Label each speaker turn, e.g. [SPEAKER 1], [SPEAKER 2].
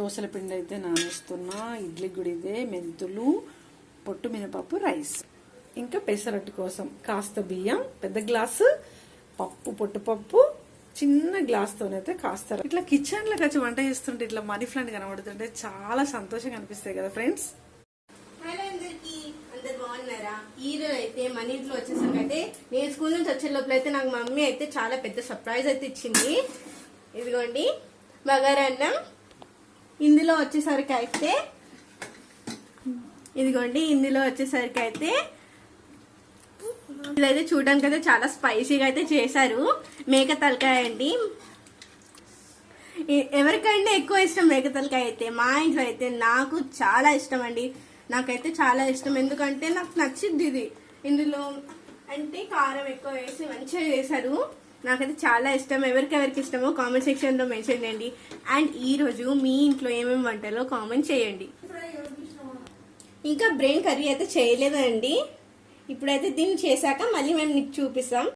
[SPEAKER 1] దోశల పిండి అయితే నానేస్తున్నా ఇడ్లీ గుడిదే మెంతులు పొట్టు మినపప్పు రైస్. ఇంకా పెసరట్టు కోసం కాస్త బియ్యం పెద్ద గ్లాసు పప్పు పొట్టుపప్పు చిన్న గ్లాస్తోనైతే కాస్తారు ఇట్లా కిచెన్లోకి వచ్చి వంట చేస్తుంటే ఇట్లా మనీ ప్లాంట్ కనబడుతుంటే చాలా సంతోషంగా అనిపిస్తాయి కదా ఫ్రెండ్స్?
[SPEAKER 2] ఈరోజు ఈ అయితే మన ఇంట్లో వచ్చేసరికి అయితే నేను స్కూల్ నుంచి వచ్చే లోపల అయితే నాకు మమ్మీ అయితే చాలా పెద్ద సర్ప్రైజ్ అయితే ఇచ్చింది. ఇదిగోండి బగారన్నం ఇందులో వచ్చేసరికి అయితే ఇదిగోండి ఇందులో వచ్చేసరికి అయితే ఇదైతే చూడడానికి అయితే చాలా స్పైసీగా అయితే చేశారు. మేక తలకాయ అండి. ఎ- ఎవరికంటే ఎక్కువ ఇష్టం మేక తలకాయ అయితే మా ఇంట్లో అయితే నాకు చాలా ఇష్టం అండి. నాకైతే చాలా ఇష్టం. ఎందుకంటే నాకు నచ్చింది ఇది. ఇందులో అంటే కారం ఎక్కువ వేసి మంచిగా చేశారు. నాకైతే చాలా ఇష్టం ఎవరికెవరికి ఇష్టమో కామెంట్ సెక్షన్లో మెన్షన్ చేయండి. అండ్ ఈ రోజు మీ ఇంట్లో ఏమేమి వంటలో కామెంట్ చేయండి. ఇంకా బ్రెయిన్ కర్రీ అయితే చేయలేదండి. ఇప్పుడైతే దీన్ని చేశాక మళ్ళీ మేము నీకు చూపిస్తాం.